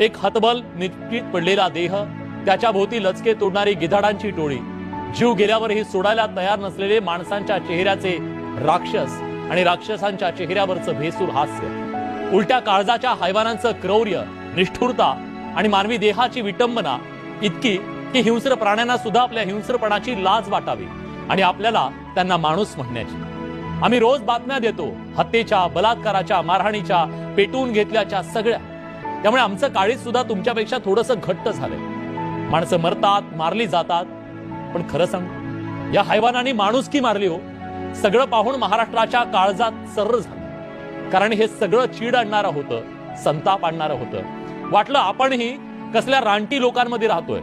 एक हतबल निश्चित पडलेला देह त्याच्या भोवती लचके तोडणारी गिधाडांची टोळी. जीव गेल्यावरही सोडायला तयार नसलेले माणसांच्या चेहऱ्याचे राक्षस आणि राक्षसांच्या चेहऱ्यावरचं भेसूर हास्य. उलट्या काळजाच्या हैवानांचं क्रौर्य निष्ठुरता आणि मानवी देहाची विटंबना इतकी की हिंस्र प्राण्यांना सुद्धा आपल्या हिंस्रपणाची लाज वाटावी आणि आपल्याला त्यांना माणूस म्हणण्याची. आम्ही रोज बातम्या देतो हत्येच्या बलात्काराच्या मारहाणीच्या पेटवून घेतल्याच्या सगळ्या. त्यामुळे आमचं काळीज सुद्धा तुमच्यापेक्षा थोडस घट्ट झालंय. माणसं मरतात मारली जातात. पण खरं सांग या हैवानाने माणुसकी मारली हो. सगळं पाहून महाराष्ट्राच्या काळजात सर्र झालं. कारण हे सगळं चीड आणणारं होतं संताप आणणारं होतं. वाटलं आपणही कसल्या रानटी लोकांमध्ये राहतोय.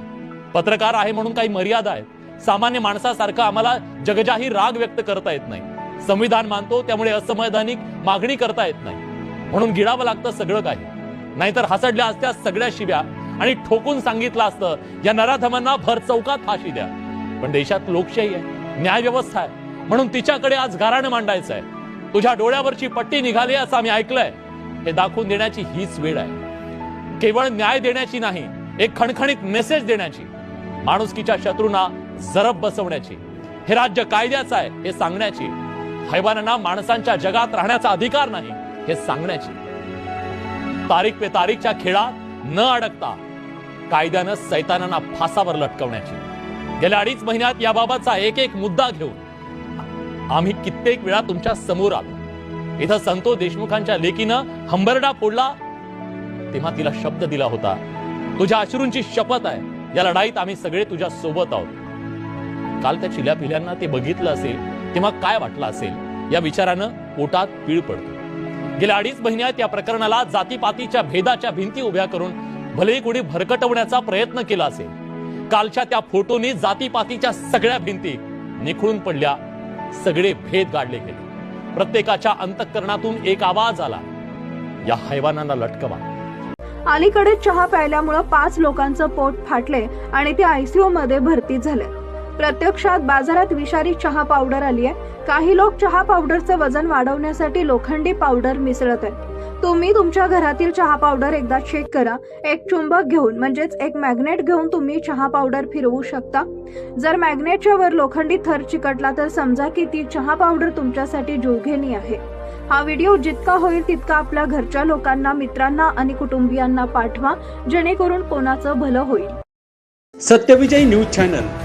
पत्रकार आहे म्हणून काही मर्यादा आहेत. सामान्य माणसासारखं आम्हाला जगजाही राग व्यक्त करता येत नाही. संविधान मानतो त्यामुळे असंवैधानिक मागणी करता येत नाही. म्हणून गिळावं लागतं सगळं काही. नाहीतर हसडल्या असत्या सगळ्या शिव्या आणि ठोकून सांगितलं असतं या नराधमांना भर चौकात फाशी द्या. पण देशात लोकशाही आहे न्याय व्यवस्था आहे. म्हणून तिच्याकडे आज गाराणं मांडायचं आहे तुझ्या डोळ्यावरची पट्टी निघाली असं आम्ही ऐकलंय. हे दाखवून देण्याची हीच वेळ आहे. केवळ न्याय देण्याची नाही एक खणखणीत मेसेज देण्याची. माणुसकीच्या शत्रूंना जरब बसवण्याची. हे राज्य कायद्याचं आहे हे सांगण्याची. हैवानांना माणसांच्या जगात राहण्याचा अधिकार नाही हे सांगण्याची. तारीख पे तारीखच्या खेळात न अडकता कायद्यानं सैतानांना फासावर लटकवण्याची. गेल्या अडीच महिन्यात याबाबतचा एक एक मुद्दा घेऊन आम्ही कित्येक वेळा तुमच्यासमोर आलो. इथं संतोष देशमुखांच्या लेकीनं हंबरडा फोडला तेव्हा तिला शब्द दिला होता तुझ्या अश्रूंची शपथ आहे या लढाईत आम्ही सगळे तुझ्या सोबत आहोत. काल त्या चिल्या पिल्यांना ते बघितलं असेल तेव्हा काय वाटलं असेल? या विचारानं पोटात पीळ पडतो. गेल्या अडीच महिन्यात या प्रकरणाला जातीपातीच्या भेदाच्या भिंती उभ्या करून भलेही कोणी भरकटवण्याचा प्रयत्न केला असेल कालच्या त्या फोटोनी जातीपातीच्या सगळ्या भिंती निखळून पडल्या सगळे भेद गाडले गेले. प्रत्येकाच्या अंतःकरणातून एक आवाज आला या हैवानांना लटकवा. अलीकडे चहा प्यायल्यामुळं पाच लोकांचं पोट फाटले आणि ते आयसीयू मध्ये भरती झाले. प्रत्यक्षात बाजारात विषारी चहा पावडर आली आहे. काही लोक चहा पावडरचं वजन वाढवण्यासाठी लोखंडी पावडर मिसळत आहेत. तुम्ही तुमच्या घरातील चहा पावडर एकदा चेक करा. एक चुंबक घेऊन म्हणजेच एक मॅग्नेट घेऊन तुम्ही चहा पावडर फिरवू शकता. जर मॅग्नेटच्या वर लोखंडी थर चिकटला तर समजा की ती चहा पावडर तुमच्यासाठी जीवघेणी आहे. हा व्हिडिओ जितका होईल तितका आपल्या घरच्या लोकांना मित्रांना आणि कुटुंबियांना पाठवा जेणेकरून कोणाचं भलं होईल. Satyavijay news channel.